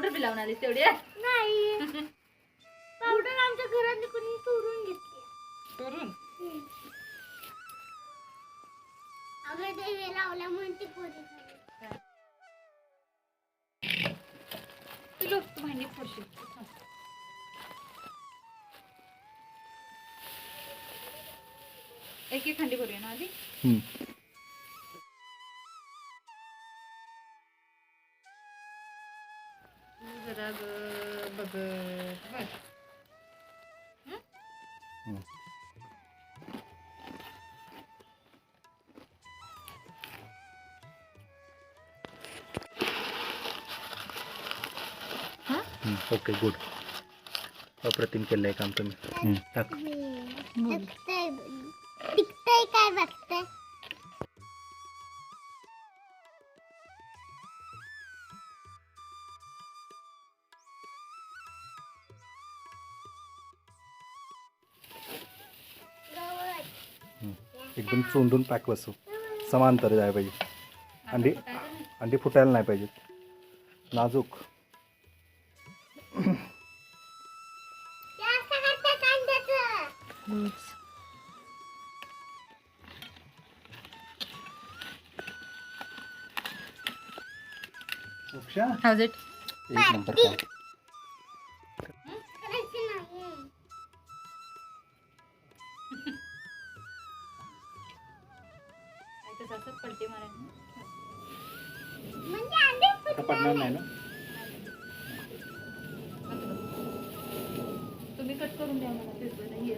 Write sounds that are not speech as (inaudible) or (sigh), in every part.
Powder बी लावून आलीस तेवढी नाही. (laughs) पावडर आमच्या घरात कोणी चोरून घेतली. करून अगं ते हे लावल्यामुळे ती पोरी. तुला तू भांडी फोडशील. एक एक खंडी करूया ना आधी? जरा ग बघत बस ओके गुड अप्रतिम केलं आहे काम तुम्ही हम्म, टाक बघतंय काय बघतंय एकदम चोंडून पॅक बसव समांतर जायला पाहिजे. अंडी अंडी फुटायला नाही पाहिजे नाजूक. एक नंबर मारायला म्हणजे अंडे आता पडणार नाही ना? तुम्ही कट करून द्या मला पेपर नाही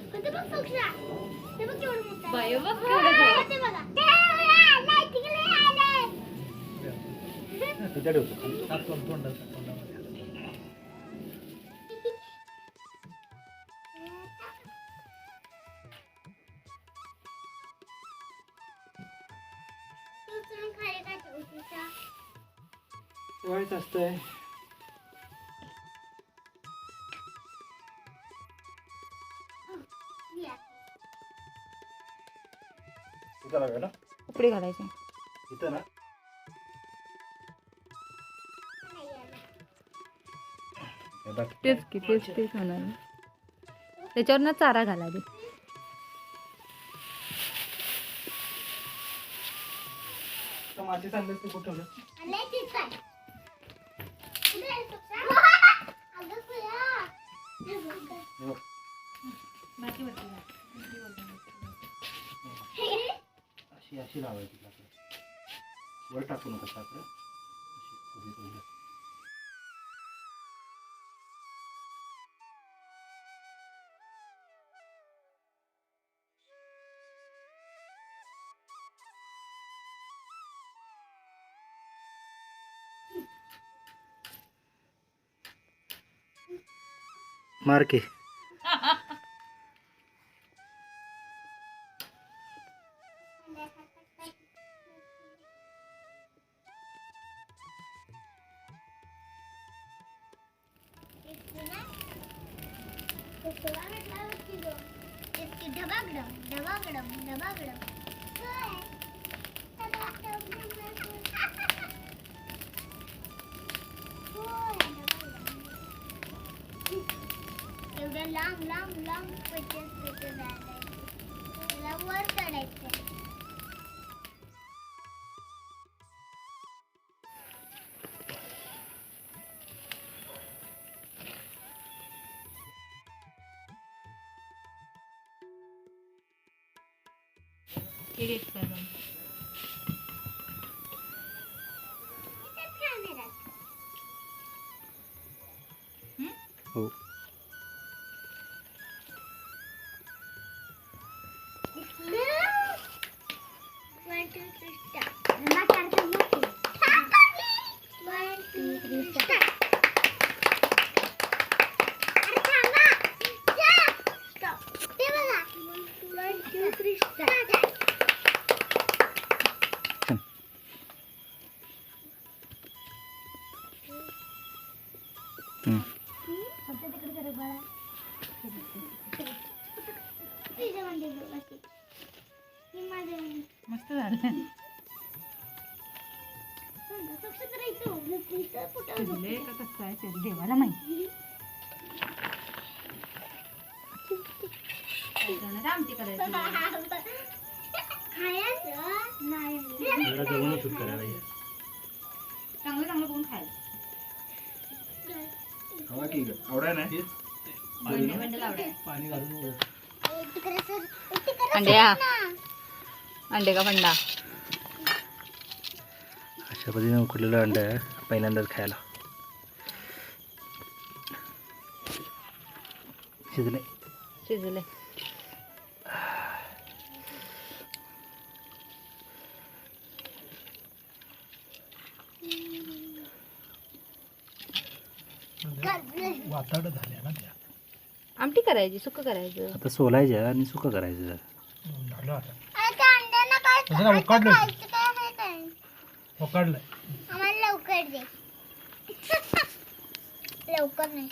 बघ. ठेवायचं असतंय. इथं ना कपडे घालायचे इथं ना. हे बघ. तेच की तेच तेच होणार त्याच्यावर ना चारा घाला तर माझी सांगलीस तू कुठं. अशी अशी लावायची वर टाकू नका लाकडं अशी उभी उभी. मार के डबागडम डबागडम डबागडम लांब लांब लांब पट्ट्यात त्याला वर चढायचं एडिट करून हो. जवळून शूट करायला पाहिजे चांगलं चांगलं बघून खायचं. हवा की आवडाय ना? पाणी घालून अंडे का फंडा अशा पद्धतीने उकडलेलं अंड आहे पहिल्यांदाच खायला. शिजले. शिजले. वाताड झाल्या ना त्या आमटी करायची सुक करायचं. आता सोलायचं आणि सुकं करायचं झालं आता. तसं काय लवकर दे. लवकर नाही.